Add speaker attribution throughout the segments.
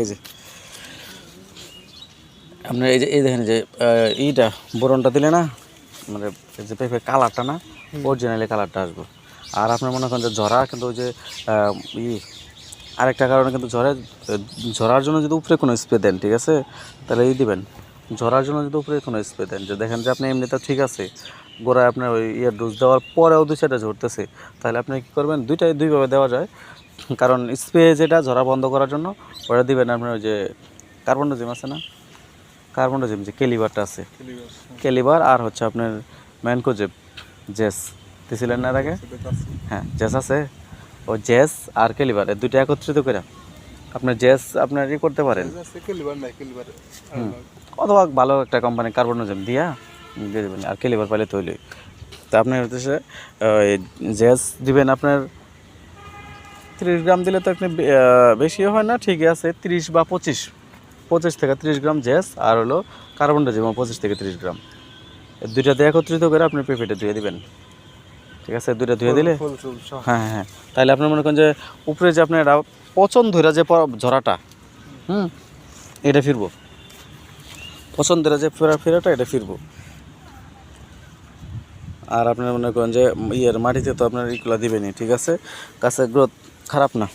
Speaker 1: এই যে। আপনার এই যে এই দেখেন যে ইটা বোরনটা দিলে না মানে যে পেঁপে কালারটা না অরিজিনালি কালারটা আসবে। আর আপনার মনে করেন যে ঝরা কিন্তু ওই যে ই আরেকটা কারণে কিন্তু ঝরে ঝরার জন্য যদি উপরে কোনো স্প্রে দেন ঠিক আছে? তাহলে এই দিবেন। ঝরার জন্য যদি উপরে কোনো স্প্রে দেন যে দেখেন যে আপনি এমনিতে ঠিক আছে গোড়ায় আপনার ওই ইয়ে ডোজ দেওয়ার পরেও দুই সাইডে ঝরতেছে তাহলে আপনি কী করবেন? দুইটাই দুইভাবে দেওয়া যায়। কারণ স্প্রে যেটা ঝরা বন্ধ করার জন্য ওটা দিবেন আপনার ওই যে কার্বনডোজিম আছে না? কার্বনডোজিম যে কেলিবারটা আছে। কেলিবার আর হচ্ছে আপনার ম্যানকোজেব জেস। দিছিলেন না আগে? হ্যাঁ জেস আছে। ও জেস আর কেলিবার এই দুইটা একত্রিত করে। আপনার জেস আপনার ই করতে পারেন। অথবা ভালো একটা কোম্পানি কার্বনোজেম দিয়া দিয়ে দেবেন আর কেলিবার পাইলে তৈরি। তা আপনার হচ্ছে জেস দিবেন আপনার তিরিশ গ্রাম দিলে তো আহ, বেশিও হয় না ঠিকই আছে তিরিশ বা পঁচিশ। পঁচিশ থেকে তিরিশ গ্রাম জেস আর হলো কার্বন কার্বনডাজিম পঁচিশ থেকে তিরিশ গ্রাম। এই দুইটা দিয়ে একত্রিত করে আপনি পেঁপেটা ধুয়ে দিবেন। ঠিক আছে দুইটা ধুয়ে দিলে? হ্যাঁ হ্যাঁ হ্যাঁ। তাহলে আপনার মনে করেন যে উপরে যে আপনার এটা পচন ধরে যে ঝরাটা হুম এটা ফিরবো। পচন ধরে যে ফেরা ফেরাটা এটা ফিরবো। আর আপনার মনে করেন যে ইয়ের মাটিতে তো আপনার ইগুলো দিবেনই ঠিক আছে? গাছের গ্রোথ খারাপ না।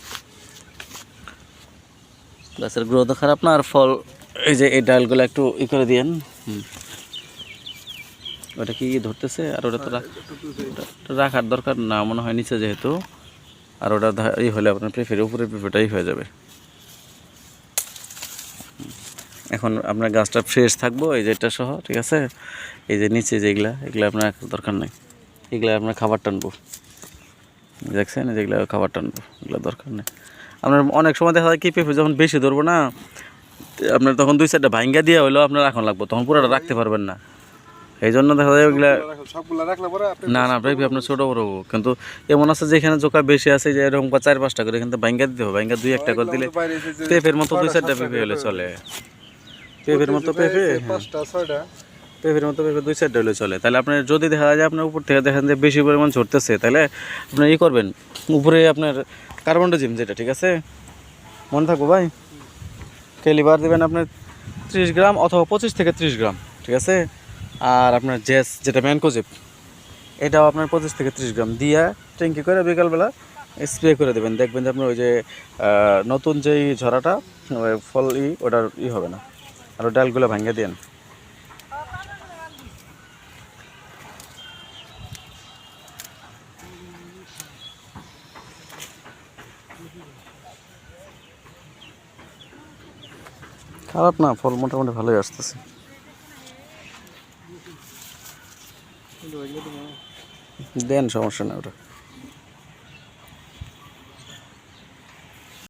Speaker 1: গাছের গ্রোথও খারাপ না, আর ফল, এই যে এই ডালগুলো একটু ই করে দিয়েন। ওটা কি ধরতেছে? আর ওটা তো রাখার দরকার না, মনে হয় নিচে যেহেতু। আর ওটা ই হলে আপনার প্রেফের উপরে প্রেফেটাই হয়ে যাবে। এখন আপনার গাছটা ফ্রেশ থাকব, এই যে এটা সহ, ঠিক আছে? এই যে নিচে যেগুলা, এগুলো আপনার দরকার নেই। এগুলো আপনার খাবার টানবো। দেখছেন? যেগুলো খাবার টানবো এগুলো দরকার নেই। আপনার অনেক সময় দেখা যায় কি পেঁপে যখন বেশি ধরবো না আপনার তখন দুই সাইডটা ভাঙ্গা দিয়ে হলেও আপনার এখন লাগবো তখন পুরোটা রাখতে পারবেন না। এই জন্য দেখা যায় ওইগুলা না না পেঁপে আপনার ছোটো বড় হব। কিন্তু এমন আছে যে এখানে জোকা বেশি আছে যে এরকম চার পাঁচটা করে এখানে ভাঙ্গা দিতে হবে ভাঙ্গা দুই একটা করে দিলে পেঁপের মতো দুই চারটা পেঁপে হলে চলে। পেঁপের মতো পেঁপে।
Speaker 2: পাঁচটা ছয়টা।
Speaker 1: পেঁপের মতো পেঁপে দুই সাইড হলে চলে। তাহলে আপনার যদি দেখা যায় আপনার উপর থেকে দেখেন যে বেশি পরিমাণ ঝরতেছে, তাহলে আপনি ই করবেন। উপরে আপনার কার্বনডোজিম যেটা, ঠিক আছে? মনে থাকব ভাই? কেলিবার দেবেন আপনার ত্রিশ গ্রাম অথবা পঁচিশ থেকে ত্রিশ গ্রাম, ঠিক আছে? আর আপনার জেস, যেটা ম্যানকোজিপ এটাও আপনার পঁচিশ থেকে ত্রিশ গ্রাম। দিয়া ট্যাঙ্কি করে বিকালবেলা স্প্রে করে দেবেন। দেখবেন যে আপনার ওই যে নতুন যেই ঝরাটা ফল ই, ওটার ই হবে না। আর ডালগুলো ভাঙিয়ে দেন খারাপ না ফল মোটামুটি ভালোই আসতেছে। দেন সমস্যা না ওটা।